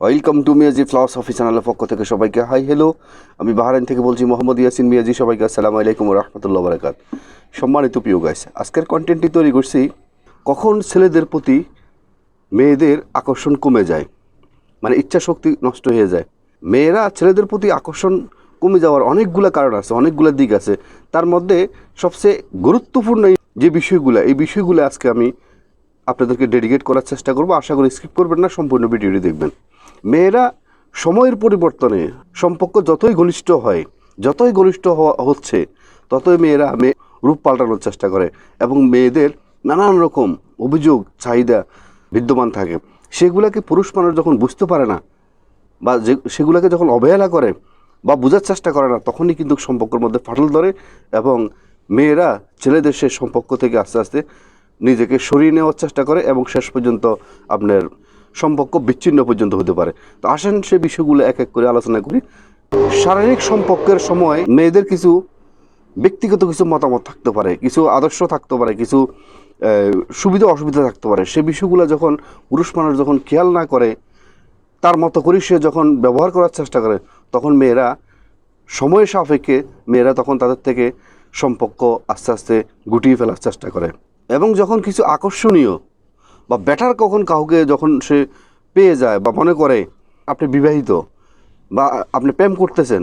Welcome to Miyaji flowers office চ্যানেলের পক্ষ থেকে সবাইকে হাই হ্যালো আমি বাহারাইন থেকে বলছি মোহাম্মদ ইয়াসিন মিয়াজি, সবাইকে আসসালামু আলাইকুম রহমতুল্লাহ বারাকাত। সম্মানিত প্রিয় গাইস আজকের কন্টেন্টটি তৈরি করছি, কখন ছেলেদের প্রতি মেয়েদের আকর্ষণ কমে যায় মানে ইচ্ছা শক্তি নষ্ট হয়ে যায়। মেয়েরা ছেলেদের প্রতি আকর্ষণ কমে যাওয়ার অনেকগুলো কারণ আছে, অনেকগুলো দিক আছে। তার মধ্যে সবচেয়ে গুরুত্বপূর্ণ যে বিষয়গুলো, এই বিষয়গুলো আজকে আমি আপনাদেরকে ডেডিকেট করার চেষ্টা করব। আশা করি স্কিপ করবেন না, সম্পূর্ণ ভিডিওটি দেখবেন। মেয়েরা সময়ের পরিবর্তনে সম্পর্ক যতই ঘনিষ্ঠ হয়, যতই ঘনিষ্ঠ হওয়া হচ্ছে, ততই মেয়েরা মেয়ে রূপ পাল্টানোর চেষ্টা করে এবং মেয়েদের নানান রকম অভিযোগ, চাহিদা বিদ্যমান থাকে। সেগুলোকে পুরুষ মানুষ যখন বুঝতে পারে না বা যে সেগুলোকে যখন অবহেলা করে বা বোঝার চেষ্টা করে না, তখনই কিন্তু সম্পর্কের মধ্যে ফাটল ধরে এবং মেয়েরা ছেলেদের সে সম্পর্ক থেকে আস্তে আস্তে নিজেকে সরিয়ে নেওয়ার চেষ্টা করে এবং শেষ পর্যন্ত আপনার সম্পর্ক বিচ্ছিন্ন পর্যন্ত হতে পারে। তো আসেন সে বিষয়গুলো এক এক করে আলোচনা করি। শারীরিক সম্পর্কের সময় মেয়েদের কিছু ব্যক্তিগত কিছু মতামত থাকতে পারে, কিছু আদর্শ থাকতে পারে, কিছু সুবিধা অসুবিধা থাকতে পারে। সে বিষয়গুলো যখন পুরুষ মানুষ যখন খেয়াল না করে, তার মতো করে সে যখন ব্যবহার করার চেষ্টা করে, তখন মেয়েরা সময়ের সাপেক্ষে মেয়েরা তখন তাদের থেকে সম্পর্ক আস্তে আস্তে গুটিয়ে ফেলার চেষ্টা করে। এবং যখন কিছু আকর্ষণীয় বা বেটার কখন কাউকে যখন সে পেয়ে যায় বা মনে করে আপনি বিবাহিত বা আপনি প্রেম করতেছেন,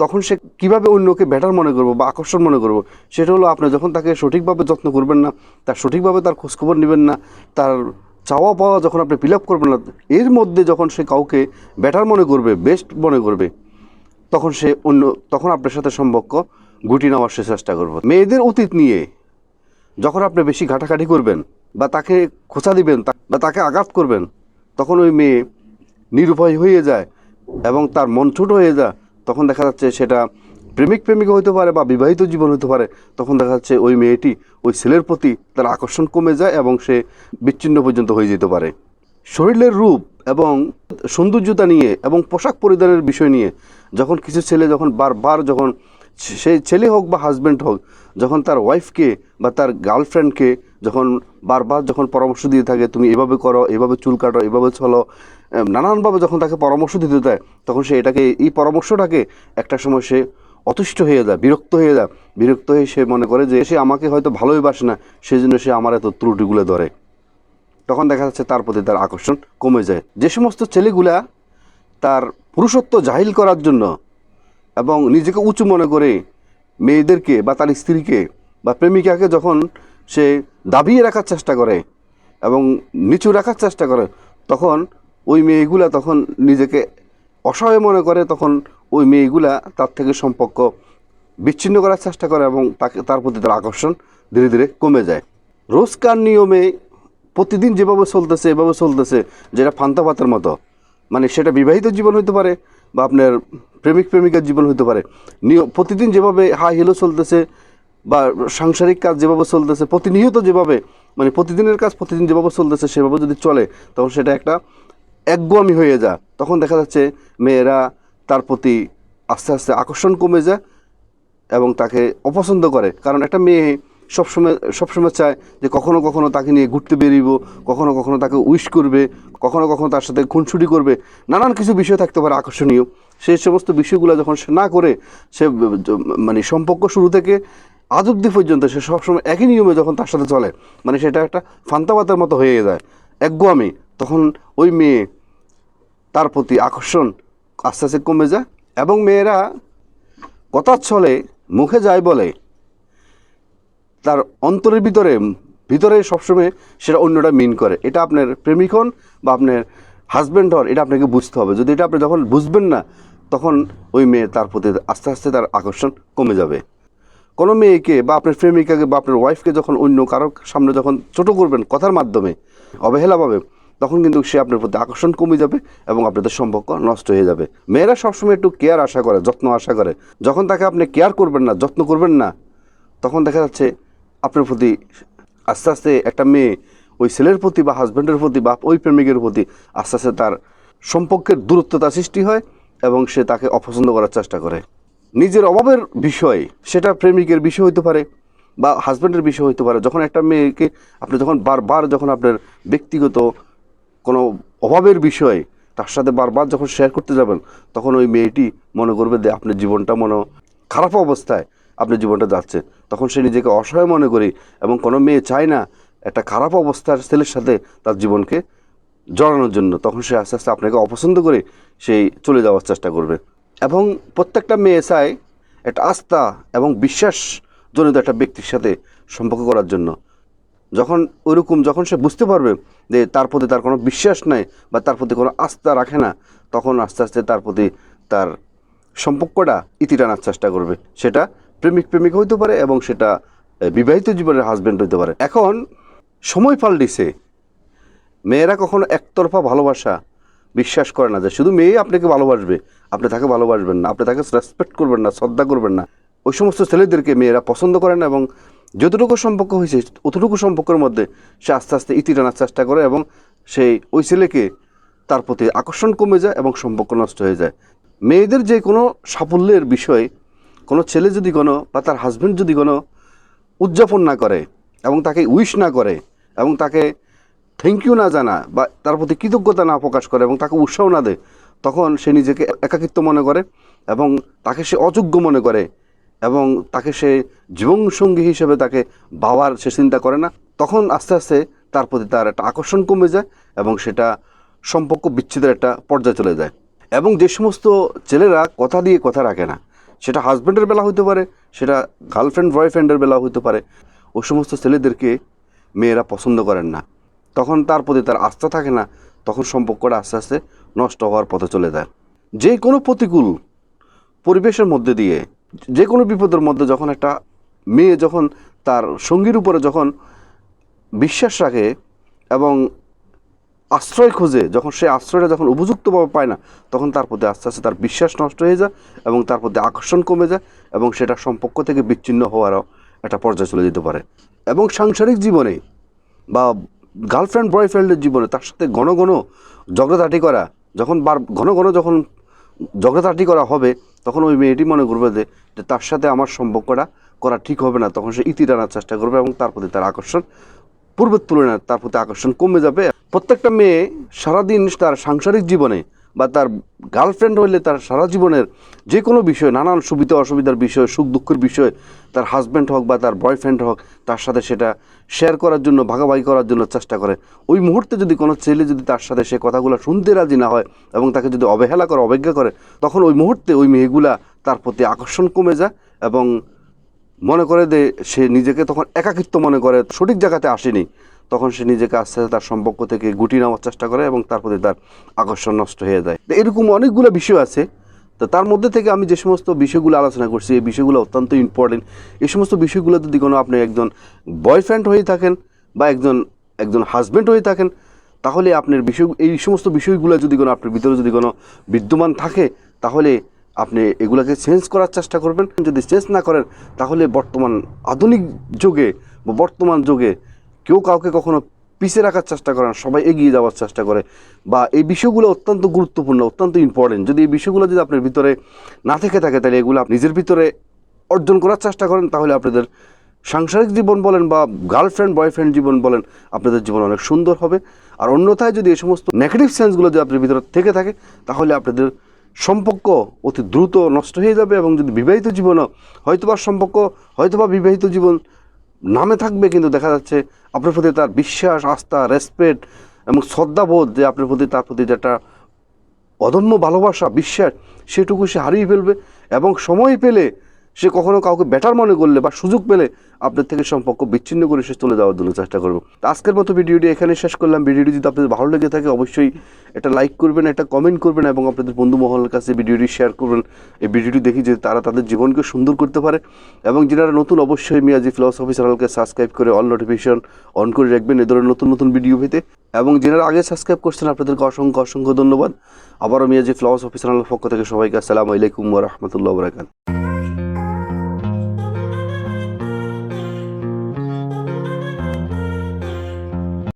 তখন সে কীভাবে অন্যকে বেটার মনে করব বা আকর্ষণ মনে করব? সেটা হলো আপনি যখন তাকে সঠিকভাবে যত্ন করবেন না, তার সঠিকভাবে তার খোঁজখবর নেবেন না, তার চাওয়া পাওয়া যখন আপনি ফিল আপ করবেন না, এর মধ্যে যখন সে কাউকে বেটার মনে করবে বেস্ট মনে করবে, তখন সে অন্য, তখন আপনার সাথে সম্পর্ক গুটি নেওয়ার সে চেষ্টা করবে। মেয়েদের অতীত নিয়ে যখন আপনি বেশি ঘাটাঘাটি করবেন বা তাকে খোঁচা দিবেন বা তাকে আঘাত করবেন, তখন ওই মেয়ে নিরুপায় হয়ে যায় এবং তার মন ছোট হয়ে যায়। তখন দেখা যাচ্ছে সেটা প্রেমিক প্রেমিকা হতে পারে বা বিবাহিত জীবন হতে পারে। তখন দেখা যাচ্ছে ওই মেয়েটি ওই ছেলের প্রতি তার আকর্ষণ কমে যায় এবং সে বিচ্ছিন্ন পর্যন্ত হয়ে যেতে পারে। শরীরের রূপ এবং সৌন্দর্যতা নিয়ে এবং পোশাক পরিধানের বিষয় নিয়ে যখন কিছু ছেলে যখন বারবার যখন সেই ছেলে হোক বা হাজব্যান্ড হোক, যখন তার ওয়াইফকে বা তার গার্লফ্রেন্ডকে যখন বারবার যখন পরামর্শ দিয়ে থাকে, তুমি এভাবে করো, এভাবে চুল কাটো, এভাবে চলো নানানভাবে যখন তাকে পরামর্শ দিতে দেয়, তখন সে এটাকে, এই পরামর্শটাকে একটা সময় সে অতুষ্ট হয়ে যায়, বিরক্ত হয়ে যায়। বিরক্ত হয়ে সে মনে করে যে, সে আমাকে হয়তো ভালোই বাসে না সেই জন্য সে আমার এত ত্রুটিগুলো ধরে। তখন দেখা যাচ্ছে তার প্রতি তার আকর্ষণ কমে যায়। যে সমস্ত ছেলেগুলা তার পুরুষত্ব জাহিল করার জন্য এবং নিজেকে উঁচু মনে করে মেয়েদেরকে বা তার স্ত্রীকে বা প্রেমিকাকে যখন সে দাবিয়ে রাখার চেষ্টা করে এবং নিচু রাখার চেষ্টা করে, তখন ওই মেয়েগুলা তখন নিজেকে অসহায় মনে করে, তখন ওই মেয়েগুলা তার থেকে সম্পর্ক বিচ্ছিন্ন করার চেষ্টা করে এবং তাকে, তার প্রতি তার আকর্ষণ ধীরে ধীরে কমে যায়। রোজকার নিয়মে প্রতিদিন যেভাবে চলতেছে, এভাবে চলতেছে, যেটা ফান্তা পাতার মতো। মানে সেটা বিবাহিত জীবন হতে পারে বা আপনার প্রেমিক প্রেমিকার জীবন হতে পারে। নিয়ম প্রতিদিন যেভাবে হাই হেলো চলতেছে বা সাংসারিক কাজ যেভাবে চলতেছে, প্রতিনিয়ত যেভাবে মানে প্রতিদিনের কাজ প্রতিদিন যেভাবে চলতেছে সেভাবে যদি চলে, তখন সেটা একটা একগুয়ামি হয়ে যায়। তখন দেখা যাচ্ছে মেয়েরা তার প্রতি আস্তে আস্তে আকর্ষণ কমে যায় এবং তাকে অপছন্দ করে। কারণ একটা মেয়ে সবসময় সবসময় চায় যে কখনো কখনো তাকে নিয়ে ঘুরতে বেরিব, কখনো কখনো তাকে উইশ করবে, কখনো কখনো তার সাথে খুনসুটি করবে। নানান কিছু বিষয় থাকতে পারে আকর্ষণীয়। সেই সমস্ত বিষয়গুলো যখন সে না করে, সে মানে সম্পর্ক শুরু থেকে আজ অব্দি পর্যন্ত সে সবসময় একই নিয়মে যখন তার সাথে চলে মানে সেটা একটা ফান্তাবাতের মতো হয়ে যায়। একগুয়ামি তখন ওই মেয়ে তার প্রতি আকর্ষণ আস্তে আস্তে কমে যায় এবং মেয়েরা কথার ছলে, মুখে যায় বলে তার অন্তরের ভিতরে ভিতরে সবসময় সেটা অন্যটা মিন করে। এটা আপনার প্রেমিক হন বা আপনার হাজব্যান্ড হন, এটা আপনাকে বুঝতে হবে। যদি এটা আপনি যখন বুঝবেন না, তখন ওই মেয়ে তার প্রতি আস্তে আস্তে তার আকর্ষণ কমে যাবে। কোনো মেয়েকে বা আপনার প্রেমিকাকে বা আপনার ওয়াইফকে যখন অন্য কারোর সামনে যখন ছোট করবেন কথার মাধ্যমে, অবহেলাভাবে, তখন কিন্তু সে আপনার প্রতি আকর্ষণ কমে যাবে এবং আপনাদের সম্পর্ক নষ্ট হয়ে যাবে। মেয়েরা সবসময় একটু কেয়ার আশা করে, যত্ন আশা করে। যখন তাকে আপনি কেয়ার করবেন না, যত্ন করবেন না, তখন দেখা যাচ্ছে আপনার প্রতি আস্তে আস্তে একটা মেয়ে ওই ছেলের প্রতি বা হাজব্যান্ডের প্রতি বা ওই প্রেমিকের প্রতি আস্তে আস্তে তার সম্পর্কের দূরত্বতা সৃষ্টি হয় এবং সে তাকে অপছন্দ করার চেষ্টা করে। নিজের অভাবের বিষয়, সেটা প্রেমিকের বিষয় হতে পারে বা হাজব্যান্ডের বিষয় হতে পারে। যখন একটা মেয়েকে আপনি যখন বারবার যখন আপনার ব্যক্তিগত কোনো অভাবের বিষয়, তার সাথে বারবার যখন শেয়ার করতে যাবেন, তখন ওই মেয়েটি মনে করবে যে আপনার জীবনটা মনে খারাপ অবস্থায়। আপনার জীবনটা যাচ্ছে। তখন সে নিজেকে অসহায় মনে করি এবং কোনো মেয়ে চায় না একটা খারাপ অবস্থার ছেলের সাথে তার জীবনকে জড়ানোর জন্য। তখন সে আস্তে আস্তে আপনাকে অপছন্দ করে সেই চলে যাওয়ার চেষ্টা করবে। এবং প্রত্যেকটা মেয়ে চায় একটা আস্থা এবং বিশ্বাস জনিত একটা ব্যক্তির সাথে সম্পর্ক করার জন্য। যখন ওইরকম যখন সে বুঝতে পারবে যে তার প্রতি তার কোনো বিশ্বাস নাই বা তার প্রতি কোনো আস্থা রাখে না, তখন আস্তে আস্তে তার প্রতি তার সম্পর্কটা ইতি টানার চেষ্টা করবে। সেটা প্রেমিক প্রেমিক হইতে পারে এবং সেটা বিবাহিত জীবনের হাজব্যান্ড হইতে পারে। এখন সময় পাল্টিছে মেয়েরা কখনো একতরফা ভালোবাসা বিশ্বাস করে না যে শুধু মেয়ে আপনাকে ভালোবাসবে। আপনি তাকে ভালোবাসবেন না, আপনি তাকে রেসপেক্ট করবেন না, শ্রদ্ধা করবেন না। ওই সমস্ত ছেলেদেরকে মেয়েরা পছন্দ করে না এবং যতটুকু সম্পর্ক হয়েছে অতটুকু সম্পর্কের মধ্যে সে আস্তে আস্তে ইতি টানার চেষ্টা করে এবং সেই, ওই ছেলেকে তার প্রতি আকর্ষণ কমে যায় এবং সম্পর্ক নষ্ট হয়ে যায়। মেয়েদের যে কোনো সাফল্যের বিষয়ে কোনো ছেলে যদি কোনো বা তার হাজব্যান্ড যদি কোনো উদযাপন না করে এবং তাকে উইশ না করে এবং তাকে থ্যাংক ইউ না জানা বা তার প্রতি কৃতজ্ঞতা না প্রকাশ করে এবং তাকে উৎসাহ না দেয়, তখন সে নিজেকে একাকিত্ব মনে করে এবং তাকে সে অযোগ্য মনে করে এবং তাকে সে জীবনসঙ্গী হিসেবে তাকে বাবার সে চিন্তা করে না, তখন আস্তে আস্তে তার প্রতি তার একটা আকর্ষণ কমে যায় এবং সেটা সম্পর্ক বিচ্ছেদের একটা পর্যায়ে চলে যায়। এবং যে সমস্ত ছেলেরা কথা দিয়ে কথা রাখে না সেটা হাজব্যান্ডের বেলা হতে পারে, সেটা গার্লফ্রেন্ড বয়ফ্রেন্ডের বেলা হতে পারে। ওই সমস্ত ছেলেদেরকে মেয়েরা পছন্দ করেন না। তখন তার প্রতি তার আস্থা থাকে না, তখন সম্পর্কটা আস্তে আস্তে নষ্ট হওয়ার পথে চলে যায়। যে কোনো প্রতিকূল পরিবেশের মধ্যে দিয়ে, যে কোনো বিপদের মধ্যে যখন একটা মেয়ে যখন তার সঙ্গীর উপরে যখন বিশ্বাস রাখে এবং আশ্রয় খোঁজে, যখন সে আশ্রয়টা যখন উপযুক্তভাবে পায় না, তখন তার প্রতি আস্তে আস্তে তার বিশ্বাস নষ্ট হয়ে যায় এবং তার প্রতি আকর্ষণ কমে যায় এবং সেটা সম্পর্ক থেকে বিচ্ছিন্ন হওয়ারও একটা পর্যায়ে চলে যেতে পারে। এবং সাংসারিক জীবনে বা গার্লফ্রেন্ড বয়ফ্রেন্ডের জীবনে তার সাথে ঘন ঘন ঝগড়াঝাটি করা, যখন বার, ঘন ঘন যখন ঝগড়াঝাটি করা হবে, তখন ওই মেয়েটি মনে করবে যে তার সাথে আমার সম্পর্কটা করা ঠিক হবে না, তখন সে ইতি টানার চেষ্টা করবে এবং তার প্রতি তার আকর্ষণ পূর্বের তুলনায় তার প্রতি আকর্ষণ কমে যাবে। প্রত্যেকটা মেয়ে সারাদিন তার সাংসারিক জীবনে বা তার গার্লফ্রেন্ড হইলে তার সারা জীবনের যে কোনো বিষয়, নানান সুবিধা অসুবিধার বিষয়, সুখ দুঃখের বিষয় তার হাজব্যান্ড হোক বা তার বয়ফ্রেন্ড হোক, তার সাথে সেটা শেয়ার করার জন্য, ভাগাভাগি করার জন্য চেষ্টা করে। ওই মুহূর্তে যদি কোনো ছেলে যদি তার সাথে সে কথাগুলো শুনতে রাজি না হয় এবং তাকে যদি অবহেলা করে, অবজ্ঞা করে, তখন ওই মুহূর্তে ওই মেয়েগুলা তার প্রতি আকর্ষণ কমে যায় এবং মনে করে যে সে নিজেকে তখন একাকিত্ব মনে করে, সঠিক জায়গাতে আসেনি, তখন সে নিজেকে আস্তে আস্তে তার সম্পর্ক থেকে গুটি নেওয়ার চেষ্টা করে এবং তার প্রতি তার আকর্ষণ নষ্ট হয়ে যায়। এরকম অনেকগুলো বিষয় আছে। তো তার মধ্যে থেকে আমি যে সমস্ত বিষয়গুলো আলোচনা করছি, এই বিষয়গুলো অত্যন্ত ইম্পর্টেন্ট এই সমস্ত বিষয়গুলো যদি কোনো আপনি একজন বয়ফ্রেন্ড হয়ে থাকেন বা একজন একজন হাজব্যান্ড হয়ে থাকেন, তাহলে আপনার বিষয়, এই সমস্ত বিষয়গুলো যদি কোনো, আপনার ভিতরে যদি কোনো বিদ্যমান থাকে, তাহলে আপনি এগুলোকে চেঞ্জ করার চেষ্টা করবেন। যদি চেঞ্জ না করেন, তাহলে বর্তমান আধুনিক যুগে বা বর্তমান যুগে কেউ কাউকে কখনো পিছিয়ে রাখার চেষ্টা করেন সবাই এগিয়ে যাওয়ার চেষ্টা করে। বা এই বিষয়গুলো অত্যন্ত গুরুত্বপূর্ণ, অত্যন্ত ইম্পর্টেন্ট যদি এই বিষয়গুলো যদি আপনার ভিতরে না থেকে থাকে, তাহলে এগুলো আপনি নিজের ভিতরে অর্জন করার চেষ্টা করেন। তাহলে আপনাদের সাংসারিক জীবন বলেন বা গার্লফ্রেন্ড বয়ফ্রেন্ড জীবন বলেন, আপনাদের জীবন অনেক সুন্দর হবে। আর অন্যথায় যদি এই সমস্ত নেগেটিভ সেন্সগুলো যদি আপনার ভিতরে থেকে থাকে, তাহলে আপনাদের সম্পর্ক অতি দ্রুত নষ্ট হয়ে যাবে এবং যদি বিবাহিত জীবনও হয়তোবা সম্পর্ক, হয়তোবা বিবাহিত জীবন নামে থাকবে, কিন্তু দেখা যাচ্ছে আপনার প্রতি তার বিশ্বাস, আস্থা রেসপেক্ট এবং শ্রদ্ধাবোধ যে আপনার প্রতি তার প্রতি যেটা অদম্য ভালোবাসা, বিশ্বাস, সেটুকু সে হারিয়ে ফেলবে এবং সময় পেলে সে কখনো কাউকে বেটার মনে করলে বা সুযোগ পেলে আপনার থেকে সম্পর্ক বিচ্ছিন্ন করে সে চলে যাওয়ার জন্য চেষ্টা করব। আজকের মতো ভিডিওটি এখানে শেষ করলাম। ভিডিওটি যদি আপনাদের ভালো লেগে থাকে, অবশ্যই এটা লাইক করবেন, একটা কমেন্ট করবেন এবং আপনাদের বন্ধু মহলের কাছে ভিডিওটি শেয়ার করবেন। এই ভিডিওটি দেখি যে তারা তাদের জীবনকে সুন্দর করতে পারে এবং যারা নতুন, অবশ্যই মিয়াজি ফিলসফি চ্যানেলকে সাবস্ক্রাইব করে অল নোটিফিকেশন অন করে রাখবেন এ ধরনের নতুন নতুন ভিডিও পেতে। এবং যারা আগে সাবস্ক্রাইব করছেন, আপনাদেরকে অসংখ্য অসংখ্য ধন্যবাদ। আবারও মিয়াজি ফিলসফি চ্যানেলের পক্ষ থেকে সবাইকে আসসালামু আলাইকুম রহমতুল্লাহ বরাকাত